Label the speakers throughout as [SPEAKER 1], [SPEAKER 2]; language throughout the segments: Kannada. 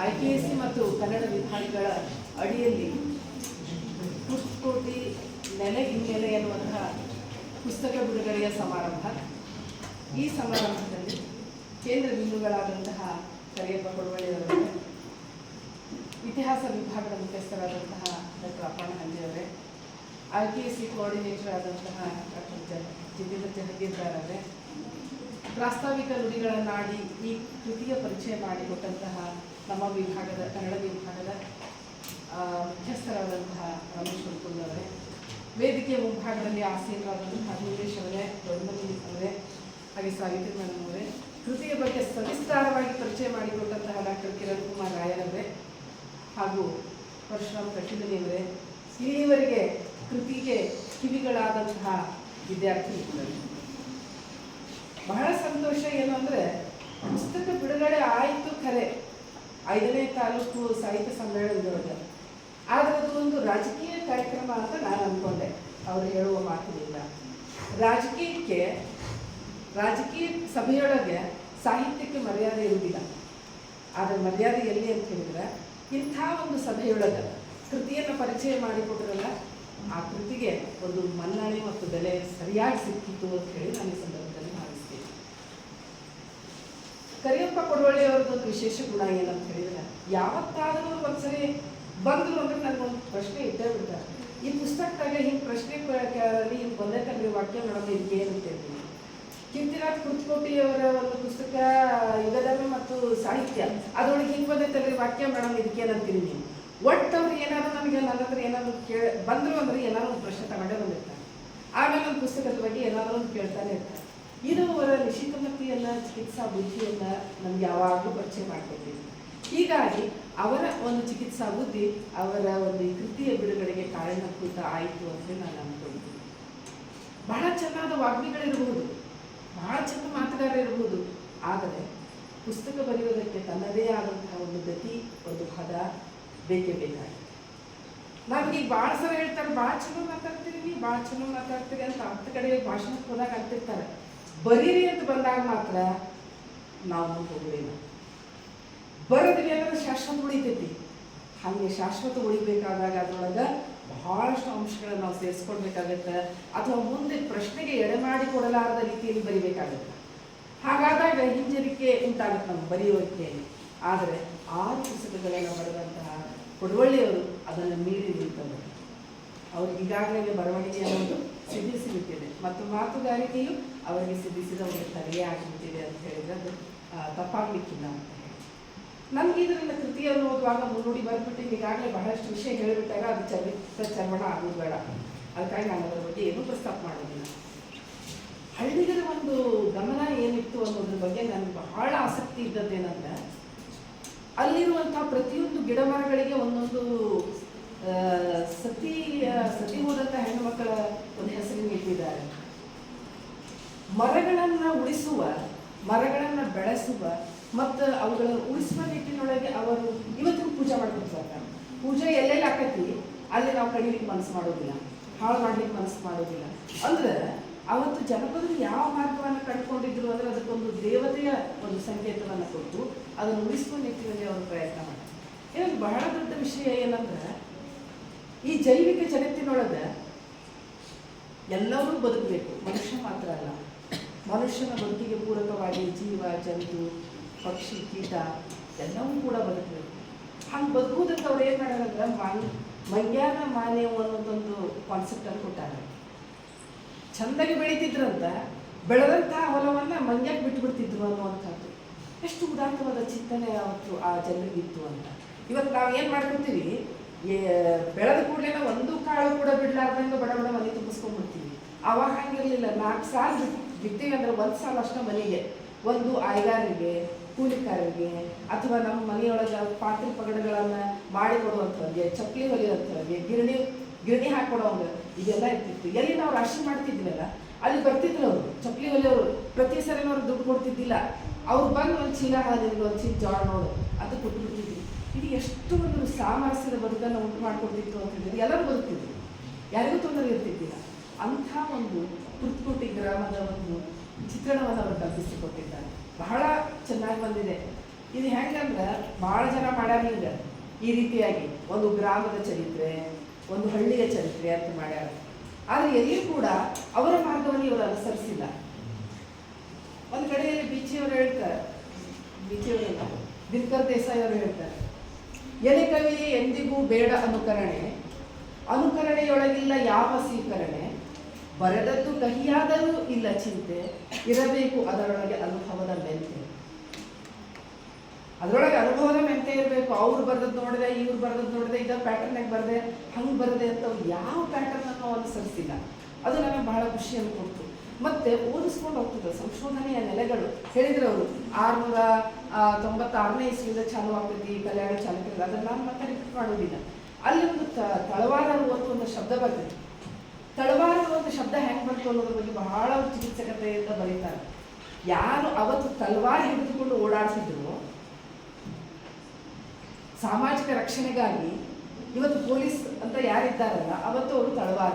[SPEAKER 1] ಐ ಪಿ ಎಸ್ ಸಿ ಮತ್ತು ಕನ್ನಡ ವಿಭಾಗಗಳ ಅಡಿಯಲ್ಲಿ ಪುಷ್ಕೋಟಿ ನೆಲೆ ಹಿನ್ನೆಲೆ ಎನ್ನುವಂತಹ ಪುಸ್ತಕ ಬಿಡುಗಡೆಯ ಸಮಾರಂಭ. ಈ ಸಮಾರಂಭದಲ್ಲಿ ಕೇಂದ್ರ ಬಿಂದುಗಳಾದಂತಹ ಕರಿಯಪ್ಪ ಕೊಡವಳ್ಳಿಯವರೇ ಇತಿಹಾಸ ವಿಭಾಗದ ಮುಖ್ಯಸ್ಥರಾದಂತಹ doctor Appanna ಹಂದಿಯವರೇ I P S C coordinator ಆದಂತಹ ಡಾಕ್ಟರ್ ಜ ಜಿತೇಂದ್ರ ಜಹಗೀರ್ದಾರವರೇ ಪ್ರಾಸ್ತಾವಿಕ ನುಡಿಗಳನ್ನಾಡಿ ಈ ಕೃತಿಯ ಪರಿಚಯ ಮಾಡಿಕೊಟ್ಟಂತಹ ನಮ್ಮ ವಿಭಾಗದ, ಕನ್ನಡ ವಿಭಾಗದ ಮುಖ್ಯಸ್ಥರಾದಂತಹ ರಮೇಶ್ ಅವರೇ. ವೇದಿಕೆಯ ಮುಂಭಾಗದಲ್ಲಿ ಆಸೀನರಾದಂತಹ ವೀರೇಶ್ ಅವರೇ, ದೊಡ್ಡಮನಿ ಅವರೇ, ಹಾಗೆ ಸಾವಿತ್ರಿ ಮೇಡಮ್ ಅವರೇ. ಕೃತಿಯ ಬಗ್ಗೆ ಸವಿಸ್ತಾರವಾಗಿ ಪರಿಚಯ ಮಾಡಿಕೊಟ್ಟಂತಹ ಡಾಕ್ಟರ್ ಕಿರಣ್ ಕುಮಾರ್ ರಾಯರವರೇ ಹಾಗೂ ಪರಶುರಾಮ್ ಕಟ್ಟಿಮನಿಯವರೇ ಇಲ್ಲಿಯವರೆಗೆ ಕೃತಿಗೆ ಕಿವಿಗಳಾದಂತಹ ವಿದ್ಯಾರ್ಥಿ. ಬಹಳ ಸಂತೋಷ ಏನು ಅಂದರೆ ಪುಸ್ತಕ ಬಿಡುಗಡೆ ಆಯಿತು ಖರೆ ಐದನೇ ತಾಲೂಕು ಸಾಹಿತ್ಯ ಸಮ್ಮೇಳನದೊಳಗೆ ಆದರೆ ಅದು ಒಂದು ರಾಜಕೀಯ ಕಾರ್ಯಕ್ರಮ ಅಂತ ನಾನು ಅಂದ್ಕೊಂಡೆ ಅವರು ಹೇಳುವ ಮಾತಿನಿಂದ. ರಾಜಕೀಯಕ್ಕೆ, ರಾಜಕೀಯ ಸಭೆಯೊಳಗೆ ಸಾಹಿತ್ಯಕ್ಕೆ ಮರ್ಯಾದೆ ಇರುವುದಿಲ್ಲ. ಆದರೆ ಮರ್ಯಾದೆ ಎಲ್ಲಿ ಅಂತ ಹೇಳಿದ್ರೆ, ಇಂಥ ಒಂದು ಸಭೆಯೊಳಗೆ ಕೃತಿಯನ್ನು ಪರಿಚಯ ಮಾಡಿಕೊಟ್ರಲ್ಲ, ಆ ಕೃತಿಗೆ ಒಂದು ಮನ್ನಣೆ ಮತ್ತು ಬೆಲೆ ಸರಿಯಾಗಿ ಸಿಕ್ಕಿತ್ತು ಅಂತ ಹೇಳಿ ನನಗೆ ಈ ಸಂದರ್ಭದಲ್ಲಿ ಭಾವಿಸ್ತೀನಿ ಅವ್ರದ್ದು ಅವ್ರದ್ದೊಂದು ವಿಶೇಷ ಗುಣ ಏನಂತ ಹೇಳಿದ್ರೆ, ಯಾವತ್ತಾದರೂ ಒಂದ್ಸರಿ ಬಂದರು ಅಂದ್ರೆ ನನಗೊಂದು ಪ್ರಶ್ನೆ ಇದ್ದೇ ಬಿಡ್ತಾರೆ ಈ ಪುಸ್ತಕದಾಗ ಹಿಂಗೆ ಪ್ರಶ್ನೆ ಕೇಳಿ ಹಿಂಗೆ ಬಂದೈತಲ್ರಿ ವಾಕ್ಯ ಮಾಡೋದು ಇದಕ್ಕೆ ಹೇಳ್ತೀನಿ. ಕೀರ್ತಿನಾಥ್ ಕುರ್ತಕೋಟಿಯವರ ಒಂದು ಪುಸ್ತಕ, ಯುಗಧರ್ಮ ಮತ್ತು ಸಾಹಿತ್ಯ, ಅದರೊಳಗೆ ಹಿಂಗೆ ಬಂದೈತಲ್ರಿ ವಾಕ್ಯ ಮೇಡಮ್ ಇದಕ್ಕೆ ಏನಂತೀರಿ ನೀವು. ಒಟ್ಟು ಅವ್ರು ಏನಾದ್ರು ನನಗೆ ನನ್ನ ಹತ್ರ ಏನಾದ್ರು ಕೇಳ, ಬಂದರು ಅಂದ್ರೆ ಏನಾದ್ರು ಒಂದು ಪ್ರಶ್ನೆ ತಗೊಂಡೇ ಬಂದಿರ್ತಾರೆ. ಆಮೇಲೆ ಒಂದು ಪುಸ್ತಕದ ಬಗ್ಗೆ ಏನಾದರೂ ಒಂದು ಕೇಳ್ತಾನೆ ಇರ್ತಾರೆ. ಇದು ಅವರ ನಿಶಿತಮತಿಯನ್ನ ಚಿಕಿತ್ಸಾ ಬುದ್ಧಿಯನ್ನ ನಮ್ಗೆ ಯಾವಾಗಲೂ ಪರಿಚಯ ಮಾಡ್ಕೊಟ್ಟಿದೆ ಹೀಗಾಗಿ ಅವರ ಒಂದು ಚಿಕಿತ್ಸಾ ಬುದ್ಧಿ ಅವರ ಒಂದು ಕೃತಿಯ ಬಿಡುಗಡೆಗೆ ಕಾರಣಕೃತ ಆಯಿತು ಅಂತ ನಾನು ಅನ್ಕೊಂಡಿದ್ದೀನಿ ಬಹಳ ಚೆನ್ನಾದ ವಾಗ್ಮಿಗಳಿರಬಹುದು ಬಹಳ ಚೆನ್ನ ಮಾತುಗಾರ ಇರಬಹುದು ಆದರೆ ಪುಸ್ತಕ ಬರೆಯುವುದಕ್ಕೆ ತನ್ನದೇ ಆದಂತಹ ಒಂದು ಗತಿ, ಒಂದು ಹದ ಬೇಕೇ ಬೇಕಾಗಿತ್ತು. ನಮ್ಗೆ ಈಗ ಭಾಳ ಸಲ ಹೇಳ್ತಾರೆ ಭಾಳ ಚಲೋ ಮಾತಾಡ್ತೀರಿ ಭಾಳ ಚಲೋ ಮಾತಾಡ್ತೀರಿ ಅಂತ ಹತ್ತು ಕಡೆ ಭಾಷಣಕ್ಕೆ ಹೋದಾಗ ಅಂತಿರ್ತಾರೆ. ಬರೀರಿ ಅಂತ ಬಂದಾಗ ಮಾತ್ರ ನಾವು ಹೋಗಲಿಲ್ಲ. ಬರೋದ್ರಿ ಅಂದ್ರೆ ಶಾಶ್ವತ ಉಳಿತೈತಿ. ಹಾಗೆ ಶಾಶ್ವತ ಉಳಿಬೇಕಾದಾಗ ಅದ್ರೊಳಗೆ ಬಹಳಷ್ಟು ಅಂಶಗಳನ್ನ ನಾವು ಸೇರಿಸ್ಕೊಳ್ಬೇಕಾಗತ್ತೆ, ಅಥವಾ ಮುಂದೆ ಪ್ರಶ್ನೆಗೆ ಎಡೆ ಮಾಡಿ ಕೊಡಲಾರದ ರೀತಿಯಲ್ಲಿ ಬರಿಬೇಕಾಗತ್ತೆ. ಹಾಗಾದಾಗ ಹಿಂಜರಿಕೆ ಉಂಟಾಗುತ್ತೆ ನಮ್ಮ ಬರೆಯೋಕೆ ಆದರೆ ಆರು ಪುಸ್ತಕಗಳನ್ನು ಬರೆದಂತಹ ಕೊಡವಳ್ಳಿಯವರು ಅದನ್ನು ಮೀರಿ ನಿಂತವರು. ಅವ್ರಿಗೆ ಈಗಾಗಲೇ ಬರವಣಿಗೆ ಅನ್ನೋದು ಬಿಟ್ಟಿದೆ ಮತ್ತು ಮಾತುಗಾರಿಕೆಯು ಅವರಿಗೆ ಸಿದ್ಧಿಸಿದ ಒಂದು ತಲೆಯೇ ಆಗಿಬಿಟ್ಟಿದೆ ಅಂತ ಹೇಳಿದ್ರೆ ಅದು ತಪ್ಪಾಗ್ಲಿಕ್ಕಿಲ್ಲ ಅಂತ ಹೇಳಿ. ನಮ್ಗೆ ಇದರಿಂದ ಕೃತಿಯನ್ನು ಓದುವಾಗ ಮುನ್ನುಡಿ ಬರ್ಬಿಟ್ಟು ಈಗಾಗಲೇ ಬಹಳಷ್ಟು ವಿಷಯ ಹೇಳಿಬಿಟ್ಟಾಗ ಅದು ಚರಿತ್ರ ಚರ್ಮಣ ಆಗೋದು ಬೇಡ. ಅದಕ್ಕಾಗಿ ನಾನು ಅದರ ಬಗ್ಗೆ ಏನೂ ಪ್ರಸ್ತಾಪ ಮಾಡೋದಿಲ್ಲ. ಹಳ್ಳಿಗರ ಒಂದು ಗಮನ ಏನಿತ್ತು ಅನ್ನೋದ್ರ ಬಗ್ಗೆ ನನಗೆ ಬಹಳ ಆಸಕ್ತಿ ಇದ್ದದ್ದೇನಂದ್ರೆ ಅಲ್ಲಿರುವಂತಹ ಪ್ರತಿಯೊಂದು ಗಿಡ ಮರಗಳಿಗೆ ಒಂದೊಂದು ಸತಿ ಸತಿ ಹೋದಂಥ ಹೆಣ್ಣು ಮಕ್ಕಳ ಒಂದು ಹೆಸರಿನ ಇಟ್ಟಿದ್ದಾರೆ. ಮರಗಳನ್ನ ಉಳಿಸುವ, ಮರಗಳನ್ನು ಬೆಳೆಸುವ ಮತ್ತು ಅವುಗಳನ್ನು ಉಳಿಸುವ ನಿಟ್ಟಿನೊಳಗೆ ಅವರು ಇವತ್ತು ಪೂಜೆ ಮಾಡ್ಕೊತಾರೆ ಪೂಜೆ ಎಲ್ಲೆಲ್ಲಿ ಆಕತಿ? ಅಲ್ಲಿ ನಾವು ಕಡಿಲಿಕ್ಕೆ ಮನಸ್ಸು ಮಾಡೋದಿಲ್ಲ, ಹಾಳು ಮಾಡ್ಲಿಕ್ಕೆ ಮನಸ್ಸು ಮಾಡೋದಿಲ್ಲ. ಅಂದ್ರೆ ಅವತ್ತು ಜನಪದರು ಯಾವ ಮಾರ್ಗವನ್ನು ಕಂಡುಕೊಂಡಿದ್ರು ಅಂದ್ರೆ ಅದಕ್ಕೊಂದು ದೇವತೆಯ ಒಂದು ಸಂಕೇತವನ್ನು ಕೊಟ್ಟು ಅದನ್ನು ಉಳಿಸುವ ನಿಟ್ಟಿನಲ್ಲಿ ಅವರು ಪ್ರಯತ್ನ ಮಾಡ್ತಾರೆ. ಇದೊಂದು ಬಹಳ ದೊಡ್ಡ ವಿಷಯ ಏನಂದ್ರೆ ಈ ಜೈವಿಕ ಜಗತ್ತಿನೊಳಗೆ ಎಲ್ಲರೂ ಬದುಕಬೇಕು. ಮನುಷ್ಯ ಮಾತ್ರ ಅಲ್ಲ. ಮನುಷ್ಯನ ಬದುಕಿಗೆ ಪೂರಕವಾಗಿ ಜೀವ, ಜಂತು, ಪಕ್ಷಿ, ಕೀಟ ಎಲ್ಲವೂ ಕೂಡ ಬದುಕಬೇಕು. ಹಂಗೆ ಬದುಕುವುದಕ್ಕೆ ಅವ್ರು ಏನು ಮಾಡ್ಯಾರಂದ್ರೆ ಮಾನ್ ಮಂಗ್ಯಾನ ಮಾನ್ಯವು ಅನ್ನೋದೊಂದು ಕಾನ್ಸೆಪ್ಟನ್ನು ಕೊಟ್ಟಾರ. ಚಂದಾಗಿ ಬೆಳೀತಿದ್ರಂತ ಬೆಳೆದಂತಹ ಹೊಲವನ್ನು ಮಂಗ್ಯಕ್ಕೆ ಬಿಟ್ಟುಬಿಡ್ತಿದ್ರು ಅನ್ನುವಂಥದ್ದು. ಎಷ್ಟು ಉದಾತ್ತವಾದ ಚಿಂತನೆ ಅವತ್ತು ಆ ಜನರಿಗಿತ್ತು ಅಂತ. ಇವತ್ತು ನಾವು ಏನು ಮಾಡ್ಕೊತೀವಿ? ಬೆಳೆದ ಕೂಡಲೇ ಒಂದು ಕಾಳು ಕೂಡ ಬಿಡ್ಲಾರ್ದಂಗೆ ಬಡ ಬಡ ಮನೆ ತುಂಬಿಸ್ಕೊಂಡ್ಬಿಡ್ತೀವಿ. ಅವಾಗ ಹಂಗಿರ್ಲಿಲ್ಲ. ನಾಲ್ಕು ಸಾಲ ಬಿಡ್ತೀವಿ ಅಂದ್ರೆ ಒಂದು ಸಾಲ ಅಷ್ಟೇ ಮನೆಗೆ. ಒಂದು ಆಯ್ಗಾರಿಗೆ ಕೂಲಿಕಾರರಿಗೆ ಅಥವಾ ನಮ್ಮ ಮನೆಯೊಳಗೆ ಪಾತ್ರೆ ಪಗಡಗಳನ್ನು ಮಾಡಿ ಕೊಡುವಂಥವ್ರಿಗೆ, ಚಪ್ಪಲಿ ಹೊಲಿಯುವಂಥವ್ರಿಗೆ, ಗಿರಣಿ ಗಿರಣಿ ಹಾಕೊಡೋವಂಗ ಇದೆಲ್ಲ ಇರ್ತಿತ್ತು. ಎಲ್ಲಿ ನಾವು ರಾಶಿ ಮಾಡ್ತಿದ್ವಲ್ಲ ಅಲ್ಲಿ ಬರ್ತಿದ್ರು ಅವರು. ಚಪ್ಪಲಿ ಹೊಲಿಯೋರು ಪ್ರತಿ ಸರಿನೂ ಅವ್ರು ದುಡ್ಡು ಕೊಡ್ತಿದ್ದಿಲ್ಲ. ಅವ್ರು ಬಂದು ಒಂದು ಚೀಲ ಹಾಲಿದ್ರು ಒಂದು ಚೀಲ ಜಾಳ ನೋಡು ಅದು ಕೊಟ್ಟು ಬಿಡ್ತಿದ್ವಿ ಇದು ಎಷ್ಟು ಒಂದು ಸಾಮರಸ್ಯದ ಬದುಕನ್ನು ಉಂಟು ಮಾಡಿಕೊಡ್ತಿತ್ತು ಅಂತ ಹೇಳಿದ್ರೆ ಎಲ್ಲರೂ ಬದುಕ್ತಿದ್ರು. ಯಾರಿಗೂ ತೊಂದರೆ ಇರ್ತಿದ್ದಿಲ್ಲ. ಅಂಥ ಒಂದು ಕುರ್ತುಕೋಟಿ ಗ್ರಾಮದ ಒಂದು ಚಿತ್ರಣವನ್ನು ಅವರು ಕಲ್ಪಿಸಿಕೊಟ್ಟಿದ್ದಾರೆ. ಬಹಳ ಚೆನ್ನಾಗಿ ಬಂದಿದೆ. ಇದು ಹೆಂಗಂದ್ರೆ ಭಾಳ ಜನ ಮಾಡ್ಯಾರ ಈಗ. ಈ ರೀತಿಯಾಗಿ ಒಂದು ಗ್ರಾಮದ ಚರಿತ್ರೆ, ಒಂದು ಹಳ್ಳಿಯ ಚರಿತ್ರೆ ಅಂತ ಮಾಡ್ಯಾರ. ಆದರೆ ಎಲ್ಲಿಯೂ ಕೂಡ ಅವರ ಮಾರ್ಗವನ್ನು ಇವರು ಅನುಸರಿಸಿಲ್ಲ. ಒಂದು ಕಡೆಯಲ್ಲಿ ಬೀಚಿಯವರು ಹೇಳ್ತಾರೆ. ಬೀಚಿಯವರಲ್ಲ ದಿನಕರ್ ದೇಸಾಯಿ ಅವರು ಹೇಳ್ತಾರೆ. ಎಲೆ ಕವಿ ಎಂದಿಗೂ ಬೇಡ ಅನುಕರಣೆ. ಅನುಕರಣೆಯೊಳಗಿಲ್ಲ ಯಾವ ಸ್ವೀಕರಣೆ. ಬರೆದದ್ದು ಕಹಿಯಾದರೂ ಇಲ್ಲ ಚಿಂತೆ. ಇರಬೇಕು ಅದರೊಳಗೆ ಅನುಭವದ ಮೆಂತೆ. ಅದರೊಳಗೆ ಅನುಭವದ ಮೆಂತೆ ಇರಬೇಕು. ಅವ್ರು ಬರೆದದ್ದು ನೋಡಿದೆ, ಇವ್ರು ಬರೆದದ್ದು ನೋಡಿದೆ, ಇದ ಪ್ಯಾಟರ್ನಾಗ ಬರದೆ, ಹಂಗೆ ಬರದೆ ಅಂತ ಯಾವ ಪ್ಯಾಟರ್ನ್ ನಾವು ಅನುಸರಿಸಿಲ್ಲ ಅದು ನನಗೆ ಬಹಳ ಖುಷಿಯನ್ನು ಕೊಡ್ತು. ಮತ್ತೆ ಓದಿಸ್ಕೊಂಡು ಹೋಗ್ತದೆ ಸಂಶೋಧನೆಯ ನೆಲೆಗಳು. ಹೇಳಿದ್ರೆ ಅವರು, ಆರ್ನೂರ ತೊಂಬತ್ತಾರನೇ ಇಸ್ವಿಯಿಂದ ಚಾಲು ಆಗ್ತೈತಿ, ಕಲ್ಯಾಣ ಚಾಲುಕ್ಯರು. ಅದನ್ನು ನಾನು ಮತ್ತೆ ರಿಪೀಟ್ ಮಾಡೋದಿಲ್ಲ. ಅಲ್ಲಿ ಒಂದು ತಳವಾರ ಅನ್ನುವಂಥ ಒಂದು ಶಬ್ದ ಬರ್ತೈತಿ. ತಳವಾರ ಒಂದು ಶಬ್ದ ಹೆಂಗೆ ಬಂತು ಅನ್ನೋದ್ರ ಬಗ್ಗೆ ಬಹಳ ಚಿಕಿತ್ಸಕತೆಯಿಂದ ಬರೀತಾರೆ. ಯಾರು ಅವತ್ತು ತಲವಾರ್ ಹಿಡಿದುಕೊಂಡು ಓಡಾಡ್ತಿದ್ರು, ಸಾಮಾಜಿಕ ರಕ್ಷಣೆಗಾಗಿ, ಇವತ್ತು ಪೊಲೀಸ್ ಅಂತ ಯಾರಿದ್ದಾರಲ್ಲ, ಅವತ್ತು ಅವರು ತಳವಾರ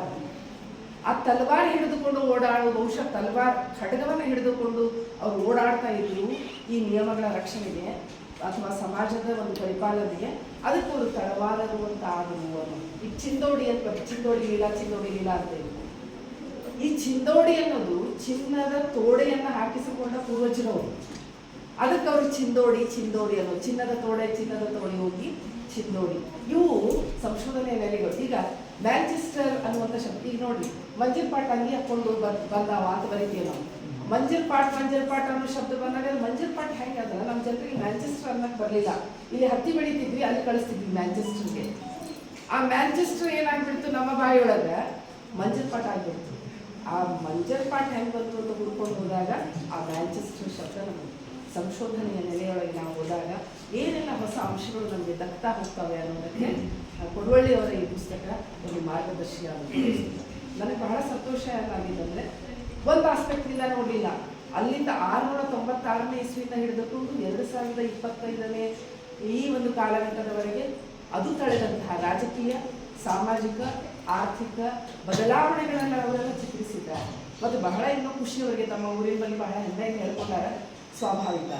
[SPEAKER 1] ಆ ತಲವಾರ್ ಹಿಡಿದುಕೊಂಡು ಓಡಾಡುವ ಬಹುಶಃ ತಲವಾರ್ ಖಡ್ಗವನ್ನು ಹಿಡಿದುಕೊಂಡು ಅವರು ಓಡಾಡ್ತಾ ಇದ್ರು, ಈ ನಿಯಮಗಳ ರಕ್ಷಣೆಗೆ ಅಥವಾ ಸಮಾಜದ ಒಂದು ಪರಿಪಾಲನೆಗೆ ಅದಕ್ಕೆ ಅವರು ತಳವಾರರು ಅಂತ ಆಗುವ ಈ ಚಿಂದೋಡಿ ಅಂತ. ಚಿಂದೋಡಿ ಲೀಲಾ ಚಿಂದೋಡಿ ಲೀಲಾ ಅಂತ. ಈ ಚಿಂದೋಡಿ ಅನ್ನೋದು ಚಿನ್ನದ ತೋಡೆಯನ್ನು ಹಾಕಿಸಿಕೊಂಡ ಪೂರ್ವಜರವರು ಅದಕ್ಕೆ ಅವರು ಚಿಂದೋಡಿ ಚಿಂದೋಡಿ ಅನ್ನೋದು ಚಿನ್ನದ ತೋಡೆ ಚಿನ್ನದ ತೋಡೆ ಹೋಗಿ ಚಿಂದೋಡಿ ಇವು ಸಂಶೋಧನೆ ನೆಲೆಗಳು ಈಗ ಮ್ಯಾಂಚೆಸ್ಟರ್ ಅನ್ನುವಂಥ ಶಬ್ದ ಈಗ ನೋಡಿ ಮಂಜರ್ ಪಾಟ್ ಅಂಗಿ ಹಾಕೊಂಡು ಬಂದಾವ ಅಂತ ಬರಿತೀವಿ ನಾವು. ಮಂಜರ್ ಪಾಟ್ ಮಂಜರ್ ಪಾಟ್ ಅನ್ನೋ ಶಬ್ದ ಬಂದಾಗ ಮಂಜರ್ ಪಾಟ್ ಹೆಂಗೆ ನಮ್ಮ ಜನರಿಗೆ ಮ್ಯಾಂಚೆಸ್ಟರ್ ಅನ್ನಕ್ಕೆ ಬರಲಿಲ್ಲ. ಇಲ್ಲಿ ಹತ್ತಿ ಬೆಳಿತಿದ್ವಿ, ಅಲ್ಲಿ ಕಳಿಸ್ತಿದ್ವಿ ಮ್ಯಾಂಚೆಸ್ಟರ್ಗೆ. ಆ ಮ್ಯಾಂಚೆಸ್ಟರ್ ಏನಾಗ್ಬಿಡ್ತು ನಮ್ಮ ಬಾಯಿಯೊಳಗೆ? ಮಂಜರ್ ಪಾಟ್ ಆಗಿಬಿಡ್ತು. ಆ ಮಂಜರ್ ಪಾಟ್ ಹೆಂಗೆ ಬಂತು ಅಂತ ಹುಡ್ಕೊಂಡು ಹೋದಾಗ ಆ ಮ್ಯಾಂಚೆಸ್ಟರ್ ಶಬ್ದ ನಮಗೆ, ಸಂಶೋಧನೆಯ ನೆಲೆಯೊಳಗೆ ನಾವು ಹೋದಾಗ ಏನೆಲ್ಲ ಹೊಸ ಅಂಶಗಳು ನಮಗೆ ದಕ್ತಾ ಹೋಗ್ತವೆ ಅನ್ನೋದಕ್ಕೆ ಕೊಡವಳ್ಳಿಯವರ ಈ ಪುಸ್ತಕ ಒಂದು ಮಾರ್ಗದರ್ಶಿ ನನಗೆ ಬಹಳ ಸಂತೋಷ ಏನಾಗಿದ್ದಂದರೆ ಒಂದು ಆಸ್ಪೆಕ್ಟ್ನಿಂದ ನೋಡಲಿಲ್ಲ. ಅಲ್ಲಿಂದ ಆರುನೂರ ತೊಂಬತ್ತಾರನೇ ಇಸ್ವಿಯಿಂದ ಹಿಡಿದುಕೊಂಡು ಎರಡು ಸಾವಿರದ ಇಪ್ಪತ್ತೈದನೇ ಈ ಒಂದು ಕಾಲಘಟ್ಟದವರೆಗೆ ಅದು ತಳೆದಂತಹ ರಾಜಕೀಯ, ಸಾಮಾಜಿಕ, ಆರ್ಥಿಕ ಬದಲಾವಣೆಗಳನ್ನು ಅವರೆಲ್ಲ ಚಿತ್ರಿಸಿದ್ದಾರೆ. ಮತ್ತು ಬಹಳ ಇನ್ನೂ ಖುಷಿಯವರಿಗೆ ತಮ್ಮ ಊರಿನ ಬಗ್ಗೆ ಬಹಳ ಹೆಮ್ಮೆಯನ್ನು ಹೇಳ್ಕೊಂಡಾರ ಸ್ವಾಭಾವಿಕ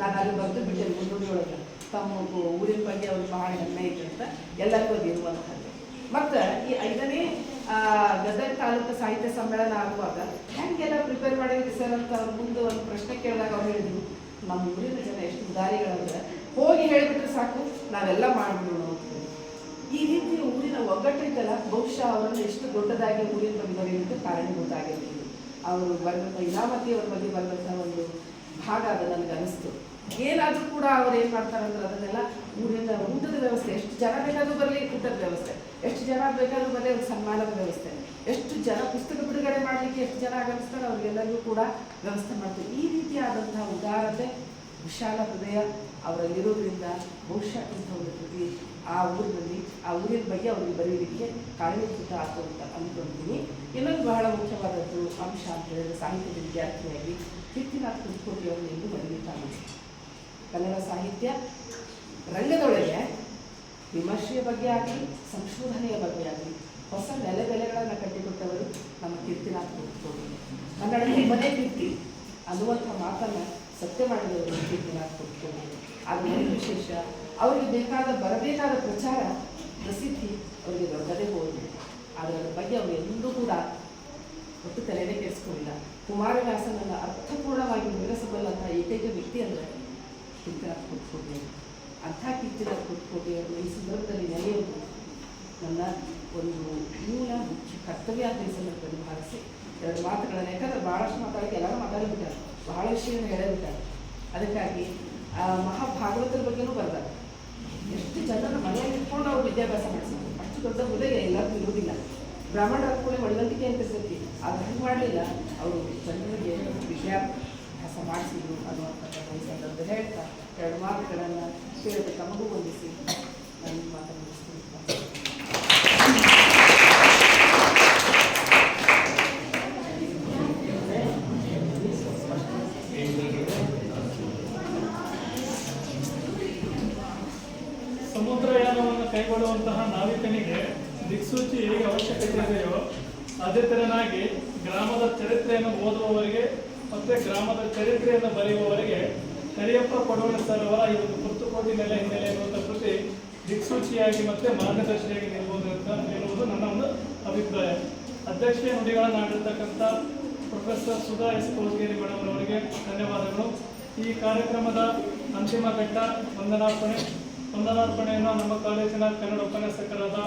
[SPEAKER 1] ನಾನು ಅಲ್ಲಿ ಬಂದು ಬಿಟ್ಟೆ ಮುನ್ನುಡಿಯೊಳಗೆ ತಮ್ಮ ಊರಿನ ಬಗ್ಗೆ ಅವ್ರಿಗೆ ಬಹಳ ಹೆಮ್ಮೆ ಐತೆ ಅಂತ ಎಲ್ಲರಿಗೂ ಅದು ಇರುವಂಥದ್ದು ಮತ್ತು ಈ ಐದನೇ ಗದಗ ತಾಲೂಕು ಸಾಹಿತ್ಯ ಸಮ್ಮೇಳನ ಆಗುವಾಗ ಹೆಂಗೆಲ್ಲ ಪ್ರಿಪೇರ್ ಮಾಡಿದ್ರಿ ಸರ್ ಅಂತ ಅವ್ರ ಮುಂದೆ ಒಂದು ಪ್ರಶ್ನೆ ಕೇಳಿದಾಗ ಅವ್ರು ಹೇಳಿದ್ರು, ನಮ್ಮ ಊರಿನ ಜನ ಎಷ್ಟು ಉದಾರಿಗಳಂದ್ರೆ ಹೋಗಿ ಹೇಳಿಬಿಟ್ರೆ ಸಾಕು, ನಾವೆಲ್ಲ ಮಾಡ್ಬಿಡೋಣ ಈ ರೀತಿ ಊರಿನ ಒಗ್ಗಟ್ಟಿದ್ದಲ್ಲ ಬಹುಶಃ ಅವರನ್ನು ಎಷ್ಟು ದೊಡ್ಡದಾಗಿ ಊರಿನ ಬಗ್ಗೆ ಬರೆಯೋದಕ್ಕೆ ಕಾರಣೀಭೂತಾಗಿರ್ಬೋದು ಅವರು ಬರುವಂಥ ಇನಾಮತಿ ಅವ್ರ ಬಗ್ಗೆ ಬರುವಂಥ ಒಂದು ಭಾಗ ಅದು ನನಗೆ ಅನಿಸ್ತು. ಏನಾದರೂ ಕೂಡ ಅವ್ರು ಏನು ಮಾಡ್ತಾರೆ ಅಂದ್ರೆ ಅದನ್ನೆಲ್ಲ ಊರಿನ ಊಟದ ವ್ಯವಸ್ಥೆ, ಎಷ್ಟು ಜನ ಬೇಕಾದರೂ ಬರಲಿ ಊಟದ ವ್ಯವಸ್ಥೆ, ಎಷ್ಟು ಜನ ಬೇಕಾದರೂ ಬರಲಿ ಒಂದು ಸನ್ಮಾನದ ವ್ಯವಸ್ಥೆ. ಎಷ್ಟು ಜನ ಪುಸ್ತಕ ಬಿಡುಗಡೆ ಮಾಡಲಿಕ್ಕೆ ಎಷ್ಟು ಜನ ಆಗಮಿಸ್ತಾರೆ ಅವ್ರಿಗೆಲ್ಲರಿಗೂ ಕೂಡ ವ್ಯವಸ್ಥೆ ಮಾಡ್ತೀವಿ. ಈ ರೀತಿಯಾದಂತಹ ಉದಾರತೆ, ವಿಶಾಲ ಹೃದಯ ಅವರಲ್ಲಿರೋದ್ರಿಂದ ಬಹುಶಃ ಇಂಥ ಒಂದು ಕೃತಿ ಆ ಊರಿನಲ್ಲಿ, ಆ ಊರಿನ ಬಗ್ಗೆ ಅವರಿಗೆ ಬರೆಯಲಿಕ್ಕೆ ಕಾರಣೀಭೂತ ಆಗುವಂತ ಅಂತ ಅಂದ್ಕೊಳ್ತೀನಿ. ಇನ್ನೊಂದು ಬಹಳ ಮುಖ್ಯವಾದದ್ದು ಅಂಶ ಅಂತ ಹೇಳಿದ್ರೆ ಸಾಹಿತ್ಯದ ವಿದ್ಯಾರ್ಥಿಯಾಗಿ ಕೀರ್ತಿನಾಥ್ ಅವರು ಎಂದು ಬರೆಯುತ್ತಾನೆ ಕನ್ನಡ ಸಾಹಿತ್ಯ ರಂಗದೊಳಗೆ ವಿಮರ್ಶೆಯ ಬಗ್ಗೆ ಆಗಲಿ, ಸಂಶೋಧನೆಯ ಬಗ್ಗೆ ಆಗಲಿ, ಹೊಸ ನೆಲೆ ಬೆಲೆಗಳನ್ನು ಕಟ್ಟಿಕೊಟ್ಟವರು ನಮ್ಮ ಕೀರ್ತಿನಾಥ್ ಕುಂತ್ಕೋಟಿ ಕನ್ನಡದಲ್ಲಿ ಮನೆ ಕೀರ್ತಿ. ಅನ್ನುವಂಥ ಮಾತನ್ನು ಸತ್ಯ ಮಾಡಿದವರು ಕೀರ್ತಿನಾಥ್ ಕುಂತ್ಕೋಟಿ ಅದೇನು ವಿಶೇಷ? ಅವರಿಗೆ ಬೇಕಾದ, ಬರಬೇಕಾದ ಪ್ರಚಾರ ಪ್ರಸಿದ್ಧಿ ಅವರಿಗೆ ದೊಡ್ಡದೇ ಅದರ ಅದ್ರ ಬಗ್ಗೆ ಅವರು ಎಂದೂ ಕೂಡ ಒಟ್ಟು ತಲೆನೇ ಕೆಡಿಸ್ಕೊಂಡಿಲ್ಲ. ಕುಮಾರವ್ಯಾಸನನ್ನು ಅರ್ಥಪೂರ್ಣವಾಗಿ ವಿವರಿಸಬಲ್ಲಂಥ ಏಕೈಕ ವ್ಯಕ್ತಿ ಅಂದರೆ ಕೀರ್ತಿನಾಥ್ ಕುಟ್ಕೋಟಿ ಅಂಥ ಕುಟ್ಕೋಟಿ ಅವರು ಈ ಸಂದರ್ಭದಲ್ಲಿ ನೆಲೆಯೋದು ನನ್ನ ಒಂದು ಮೂಲ ಮುಖ್ಯ ಕರ್ತವ್ಯ ಅಂತ ಈ ಸಂದರ್ಭದಲ್ಲಿ ಭಾವಿಸಿ ಎರಡು ಮಾತುಗಳನ್ನು. ಯಾಕಂದ್ರೆ ಭಾಳಷ್ಟು ಮಾತಾಡಿ ಎಲ್ಲರೂ ಮಾತಾಡಿಬಿಟ್ಟಾರೆ ಬಹಳ ವಿಷಯವನ್ನು ಹೇಳಬಿಟ್ಟಾರೆ. ಅದಕ್ಕಾಗಿ ಮಹಾಭಾಗವತರ ಬಗ್ಗೆನೂ ಬರ್ತಾರೆ. ಎಷ್ಟು ಜನರ ಮನೆಯಲ್ಲಿ ಇಟ್ಕೊಂಡು ಅವ್ರು ವಿದ್ಯಾಭ್ಯಾಸ ಮಾಡಿಸ್ತಾರೆ ಅಷ್ಟು ದೊಡ್ಡ ಹೃದಯ ಎಲ್ಲರಿಗೂ ಇರುವುದಿಲ್ಲ. ಬ್ರಾಹ್ಮಣರ ಕೂಡ ಒಳಗಂತಿಕೆ ಅಂತ ಇರ್ತೈತಿ ಅದು ಹಂಗೆ ಮಾಡಲಿಲ್ಲ. ಅವರು ಜನರಿಗೆ ವಿದ್ಯಾಭ್ಯಾಸ ಮಾಡಿಸಿದ್ರು ಅನ್ನುವಂಥದ್ದು ಈ ಸಂದರ್ಭದಲ್ಲಿ ಹೇಳ್ತಾ, ಎರಡು ಮಾತುಗಳನ್ನು ಕೇಳಿದ ತಮಗೂ ಹೊಂದಿಸಿ ನನ್ನ ಮಾತನ್ನು
[SPEAKER 2] ಕೈಗೊಳ್ಳುವಂತಹ ನಾವಿಕನಿಗೆ ದಿಕ್ಸೂಚಿ ಹೇಗೆ ಅವಶ್ಯಕತೆ ಇದೆಯೋ ಅದೇ ತೆರನಾಗಿ ಗ್ರಾಮದ ಚರಿತ್ರೆಯನ್ನು ಓದುವವರಿಗೆ ಮತ್ತೆ ಗ್ರಾಮದ ಚರಿತ್ರೆಯನ್ನು ಬರೆಯುವವರಿಗೆ ಕರಿಯಪ್ಪ ಕೊಡುವ ಸರ್ ಅವರ ಈ ಒಂದು ಪುರ್ತುಕೋಟಿ ನೆಲೆ ಹಿನ್ನೆಲೆ ಎನ್ನುವಂಥ ಕೃತಿ ದಿಕ್ಸೂಚಿಯಾಗಿ ಮತ್ತೆ ಮಾರ್ಗದರ್ಶಿಯಾಗಿ ನಿಲ್ಬೋದು ಅಂತ ಎನ್ನುವುದು ನನ್ನ ಒಂದು ಅಭಿಪ್ರಾಯ. ಅಧ್ಯಕ್ಷೀಯ ನುಡಿಗಳನ್ನು ಆಡಿರ್ತಕ್ಕಂಥ professor Sudha S Kolgeri madam ಅವರಿಗೆ ಧನ್ಯವಾದಗಳು. ಈ ಕಾರ್ಯಕ್ರಮದ ಅಂತಿಮ ಘಟ್ಟ ವಂದನಾರ್ಪಣೆ. ವಂದನಾರ್ಪಣೆಯನ್ನು ನಮ್ಮ ಕಾಲೇಜಿನ ಕನ್ನಡ ಉಪನ್ಯಾಸಕರಾದ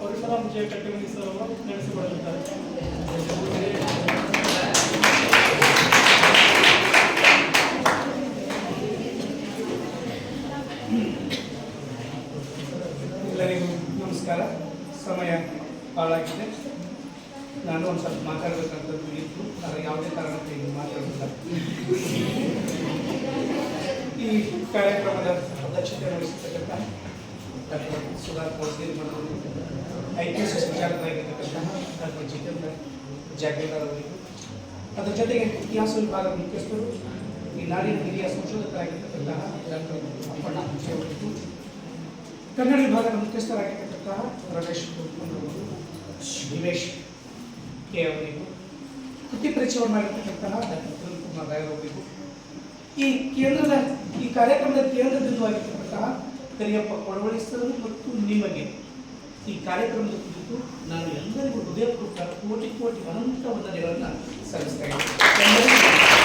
[SPEAKER 2] ಪರಶುರಾಮ್ ಜೆ ಕಟ್ಟಿಮನಿ ಸರ್ ಅವರು ನಡೆಸಿಕೊಡಲಿದ್ದಾರೆ.
[SPEAKER 3] ಸಮಯ ಹಾಳಾಗಿದೆ ನಾನು ಒಂದು ಸ್ವಲ್ಪ ಮಾತಾಡಬೇಕಂತದ್ದು ಇತ್ತು. ಆದರೆ ಯಾವುದೇ ಕಾರಣಕ್ಕೆ ಈಗ ಮಾತಾಡೋದಿಲ್ಲ. ಈ ಕಾರ್ಯಕ್ರಮದ ಅಧ್ಯಕ್ಷತೆ ವಹಿಸಿರ್ತಕ್ಕಂಥ ಡಾಕ್ಟರ್ ಸುಧಾರ್ ಕೋಸ್ಗೇರಿ ಮತ್ತು ಐ ಪಿ ಎಸ್ ವಿಚಾರದಾಗಿರ್ತಕ್ಕಂತಹ ಡಾಕ್ಟರ್ ಜಿತೇಂದ್ರ ಜಾಗೇದಾರ್ ಅವರಿಗೂ, ಅದರ ಜೊತೆಗೆ ಇತಿಹಾಸ ವಿಭಾಗದ ಮುಖ್ಯಸ್ಥರು, ಈ ನಾಡಿನ ಹಿರಿಯ ಸಂಶೋಧಕರಾಗಿರ್ತಕ್ಕಂತಹ ಡಾಕ್ಟರ್ ಅಪ್ಪಣ್ಣ ಅವರಿಗೂ, ಕನ್ನಡ ವಿಭಾಗದ ಮುಖ್ಯಸ್ಥರಾಗಿರ್ತಕ್ಕಂತಹ ರಮೇಶ್ ಅವರು ನಿಮೇಶ್ ಕೆ ಅವರಿಗೂ. ಕೃತಿ ಪರಿಚಯವನ್ನು ಮಾಡಿರ್ತಕ್ಕಂತಹ ಡಾಕ್ಟರ್ ಕಿರಣ್ ಕುಮಾರ್ ರಾಯ್ ಅವರಿಗೂ. ಈ ಕೇಂದ್ರದ ಈ ಕಾರ್ಯಕ್ರಮದ ಕೇಂದ್ರ ಬಿಂದುವಾಗಿರ್ತಕ್ಕಂತಹ ಕರಿಯಪ್ಪ ಕೊಡವಳಿ ಸರ್ ಮತ್ತು ನಿಮಗೆ ಈ ಕಾರ್ಯಕ್ರಮದ ಕುರಿತು ನಾನು ಎಲ್ಲರಿಗೂ ಹೃದಯಪೂರ್ವಕ ಕೋಟಿ ಕೋಟಿ ಅನಂತ ವಂದನೆಗಳನ್ನು ಸಲ್ಲಿಸ್ತಾ ಇದ್ದೇನೆ.